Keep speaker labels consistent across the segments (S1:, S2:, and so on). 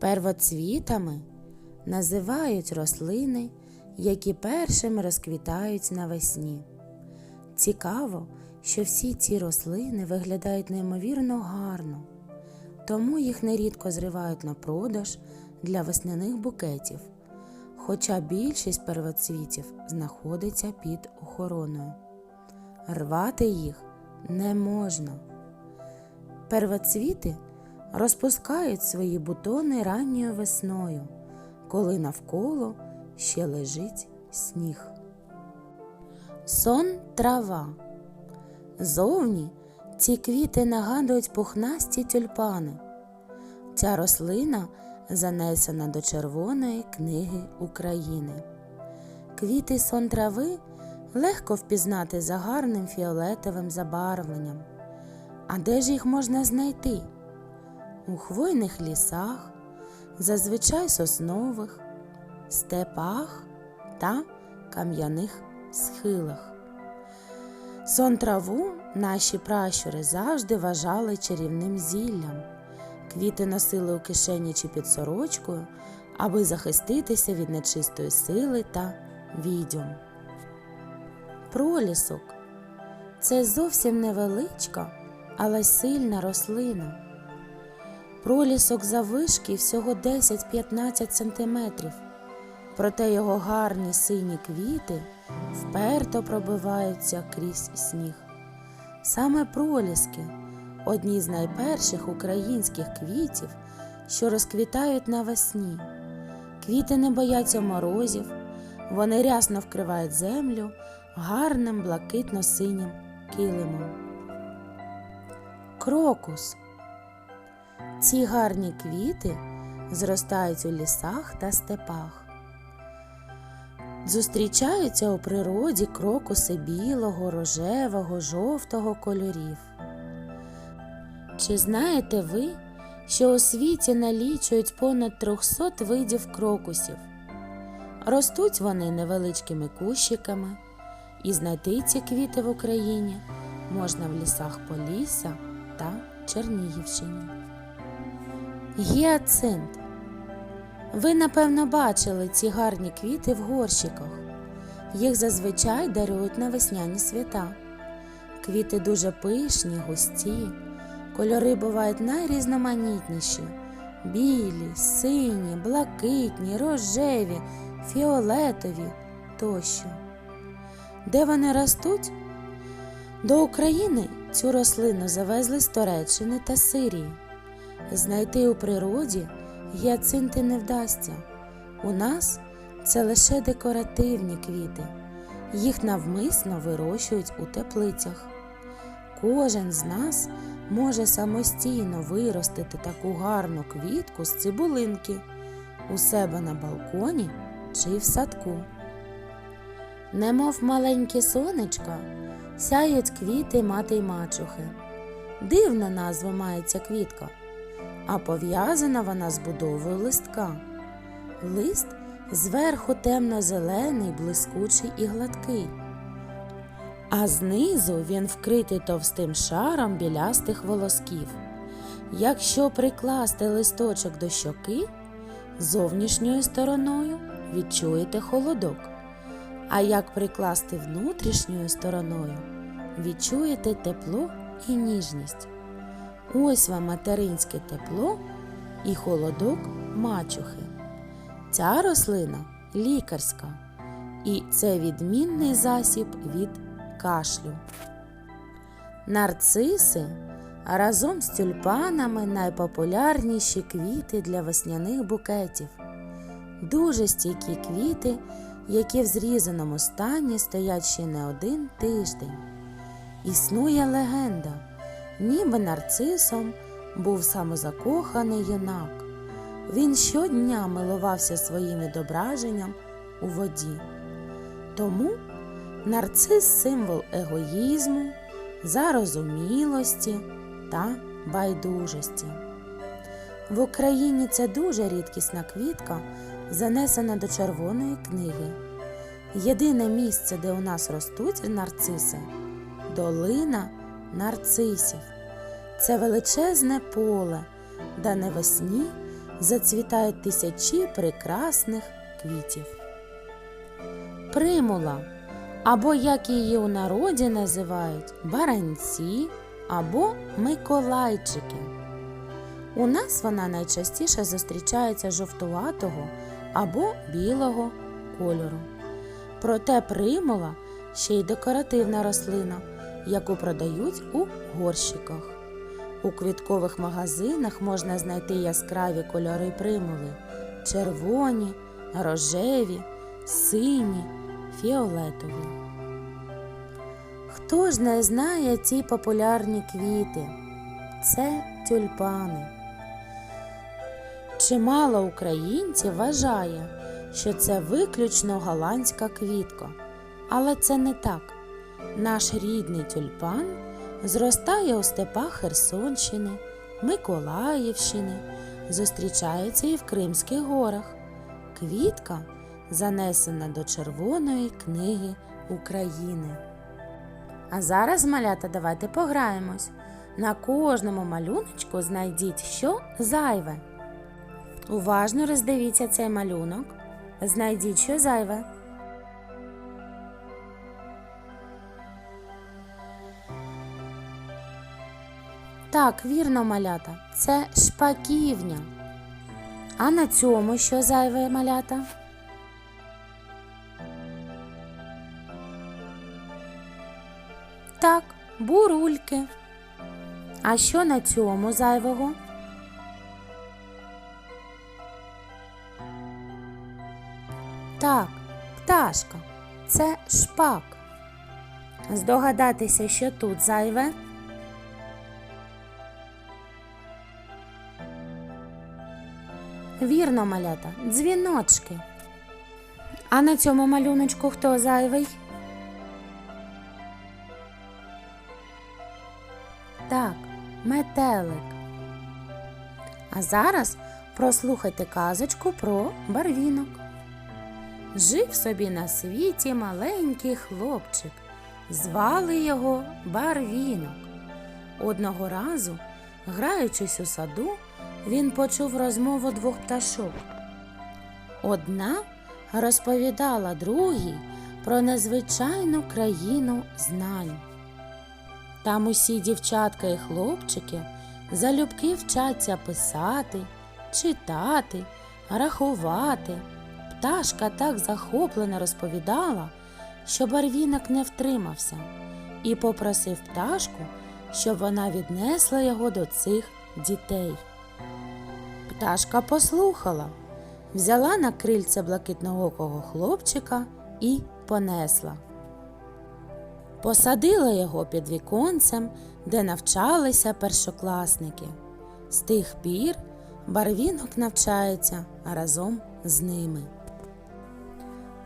S1: Первоцвітами називають рослини, які першими розквітають навесні. Цікаво, що всі ці рослини виглядають неймовірно гарно, тому їх нерідко зривають на продаж для весняних букетів, хоча більшість первоцвітів знаходиться під охороною. Рвати їх не можна. Первоцвіти розпускають свої бутони ранньою весною, коли навколо ще лежить сніг. Сон трава. Зовні ці квіти нагадують пухнасті тюльпани. Ця рослина занесена до Червоної книги України. Квіти сон трави легко впізнати за гарним фіолетовим забарвленням. А де ж їх можна знайти? У хвойних лісах, зазвичай соснових, степах та кам'яних схилах. Сон траву наші пращури завжди вважали чарівним зіллям. Квіти носили у кишені чи під сорочкою, аби захиститися від нечистої сили та відьом. Пролісок це зовсім невеличка, але сильна рослина. Пролісок заввишки всього 10-15 сантиметрів, проте його гарні сині квіти вперто пробиваються крізь сніг. Саме проліски одні з найперших українських квітів, що розквітають навесні. Квіти не бояться морозів, вони рясно вкривають землю гарним блакитно-синім килимом. Крокус. Ці гарні квіти зростають у лісах та степах. Зустрічаються у природі крокуси білого, рожевого, жовтого кольорів. Чи знаєте ви, що у світі налічують понад 300 видів крокусів? Ростуть вони невеличкими кущиками, і знайти ці квіти в Україні можна в лісах Полісся та Чернігівщині. Гіацинт. Ви, напевно, бачили ці гарні квіти в горщиках. Їх зазвичай дарують на весняні свята. Квіти дуже пишні, густі, кольори бувають найрізноманітніші: білі, сині, блакитні, рожеві, фіолетові тощо. Де вони ростуть? До України цю рослину завезли з Туреччини та Сирії. Знайти у природі гіацинти не вдасться. У нас це лише декоративні квіти. Їх навмисно вирощують у теплицях. Кожен з нас може самостійно виростити таку гарну квітку з цибулинки у себе на балконі чи в садку. Немов маленькі сонечка, сяють квіти мати й мачухи. Дивна назва має ця квітка, а пов'язана вона з будовою листка. Лист зверху темно-зелений, блискучий і гладкий, а знизу він вкритий товстим шаром білястих волосків. Якщо прикласти листочок до щоки, зовнішньою стороною відчуєте холодок. А як прикласти внутрішньою стороною, відчуєте тепло і ніжність. Ось вам материнське тепло і холодок мачухи. Ця рослина лікарська, і це відмінний засіб від кашлю. Нарциси разом з тюльпанами найпопулярніші квіти для весняних букетів. Дуже стійкі квіти, які в зрізаному стані стоять ще не один тиждень. Існує легенда, ніби нарцисом був самозакоханий юнак. Він щодня милувався своїм відображенням у воді. Тому нарцис символ егоїзму, зарозумілості та байдужості. В Україні це дуже рідкісна квітка, занесена до Червоної книги. Єдине місце, де у нас ростуть нарциси долина нарцисів. Це величезне поле, де навесні зацвітають тисячі прекрасних квітів. Примула, або як її у народі називають баранці або миколайчики. У нас вона найчастіше зустрічається жовтуватого або білого кольору. Проте примула ще й декоративна рослина, яку продають у горщиках. У квіткових магазинах можна знайти яскраві кольори примули червоні, рожеві, сині, фіолетові. Хто ж не знає ці популярні квіти? Це тюльпани. Чимало українців вважає, що це виключно голландська квітка. Але це не так. Наш рідний тюльпан зростає у степах Херсонщини, Миколаївщини, зустрічається і в Кримських горах. Квітка занесена до Червоної книги України. А зараз, малята, давайте пограємось. На кожному малюночку знайдіть, що зайве. Уважно роздивіться цей малюнок. Знайдіть, що зайве. Так, вірно, малята, це шпаківня. А на цьому що зайве малята? Так, бурульки. А що на цьому зайвого? Так, пташка. Це шпак. Здогадатися, що тут зайве? Вірно, малята, дзвіночки. А на цьому малюночку хто зайвий? Так, метелик. А зараз прослухайте казочку про барвінок. Жив собі на світі маленький хлопчик. Звали його Барвінок. Одного разу, граючись у саду, він почув розмову двох пташок. Одна розповідала другій про незвичайну країну знань. Там усі дівчатка і хлопчики залюбки вчаться писати, читати, рахувати. Пташка так захоплено розповідала, що барвінок не втримався і попросив пташку, щоб вона віднесла його до цих дітей. Пташка послухала, взяла на крильце блакитноокого хлопчика і понесла. Посадила його під віконцем, де навчалися першокласники. З тих пір барвінок навчається разом з ними.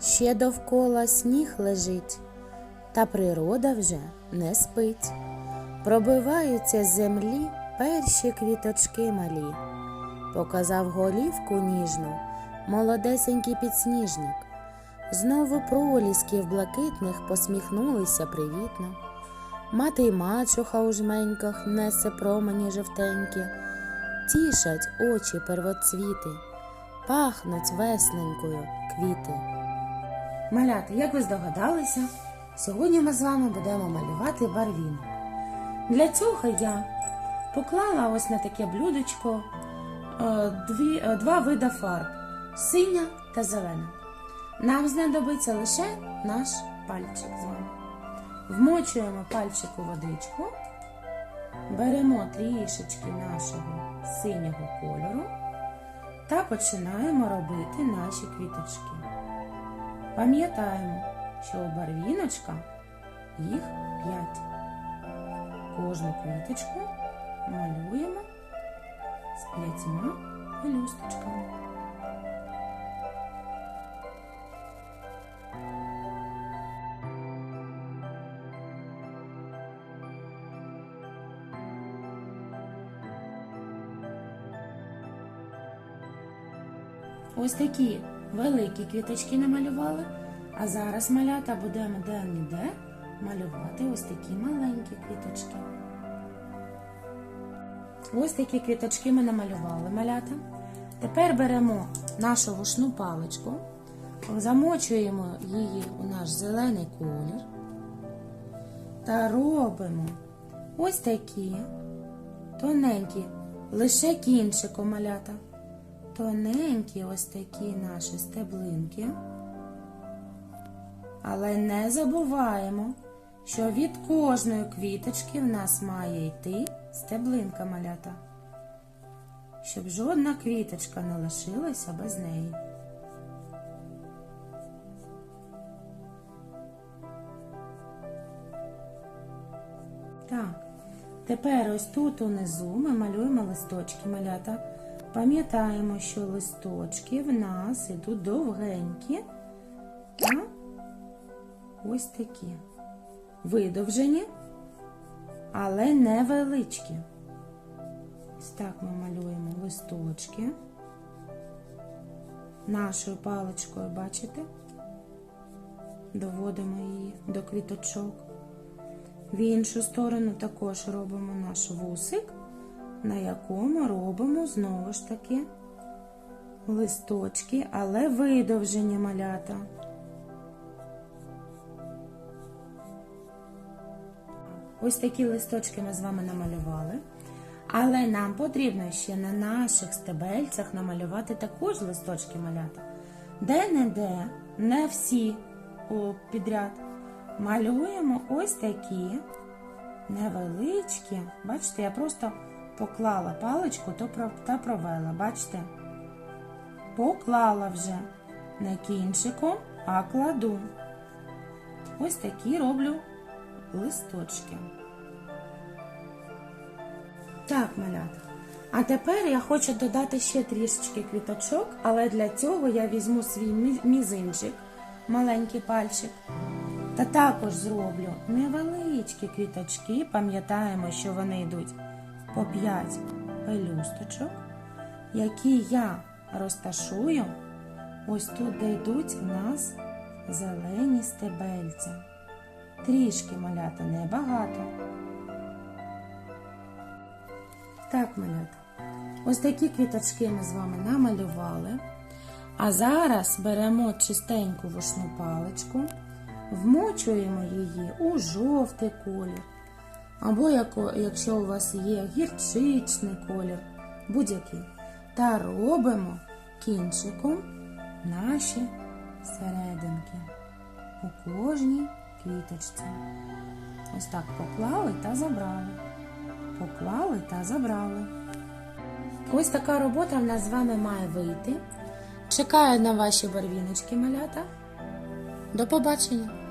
S1: Ще довкола сніг лежить, та природа вже не спить. Пробиваються з землі перші квіточки малі. Показав голівку ніжну, молодесенький підсніжник. Знову пролісків блакитних посміхнулися привітно. Мати й мачуха у жменьках несе промені жовтенькі, тішать очі первоцвіти, пахнуть весненькою квіти. Малята, як ви здогадалися, сьогодні ми з вами будемо малювати барвінок. Для цього я поклала ось на таке блюдечко е, дві, е, два вида фарб синя та зелена. Нам знадобиться лише наш пальчик з вами. Вмочуємо пальчик у водичку, беремо трішечки нашого синього кольору та починаємо робити наші квіточки. Пам'ятаємо, що у барвіночка їх 5. Кожну квіточку п'ятьма пелюсточками. Ось такі великі квіточки намалювали, а зараз малята будемо де-не-де малювати ось такі маленькі квіточки. Ось такі квіточки ми намалювали малята. Тепер беремо нашу вушну паличку, замочуємо її у наш зелений колір та робимо ось такі тоненькі, лише кінчиком малята. Тоненькі ось такі наші стеблинки. Але не забуваємо, що від кожної квіточки в нас має йти стеблинка малята, щоб жодна квіточка не лишилася без неї. Так, тепер ось тут унизу ми малюємо листочки малята. Пам'ятаємо, що листочки в нас ідуть довгенькі та ось такі. Видовжені, але невеличкі. Ось так ми малюємо листочки. Нашою паличкою, бачите? Доводимо її до квіточок. В іншу сторону також робимо наш вусик, на якому робимо знову ж таки листочки, але видовжені малята. Ось такі листочки ми з вами намалювали. Але нам потрібно ще на наших стебельцях намалювати також листочки малята. Де-не-де, не всі підряд. Малюємо ось такі невеличкі. Бачите, я просто поклала паличку та провела. Бачите? Поклала вже не кінчиком, а кладу. Ось такі роблю листочки. Так, малята. А тепер я хочу додати ще трішечки квіточок, але для цього я візьму свій мізинчик, маленький пальчик, та також зроблю невеличкі квіточки. Пам'ятаємо, що вони йдуть по 5 пелюсточок, які я розташую ось тут, де йдуть в нас зелені стебельця. Трішки малята небагато. Так, малята. Ось такі квіточки ми з вами намалювали. А зараз беремо чистеньку вушну паличку, вмочуємо її у жовтий колір. Або якщо у вас є гірчичний колір, будь-який. Та робимо кінчиком наші серединки у кожній квіточці. Ось так поклали та забрали. Поклали та забрали. Ось така робота в нас з вами має вийти. Чекаю на ваші барвіночки, малята. До побачення!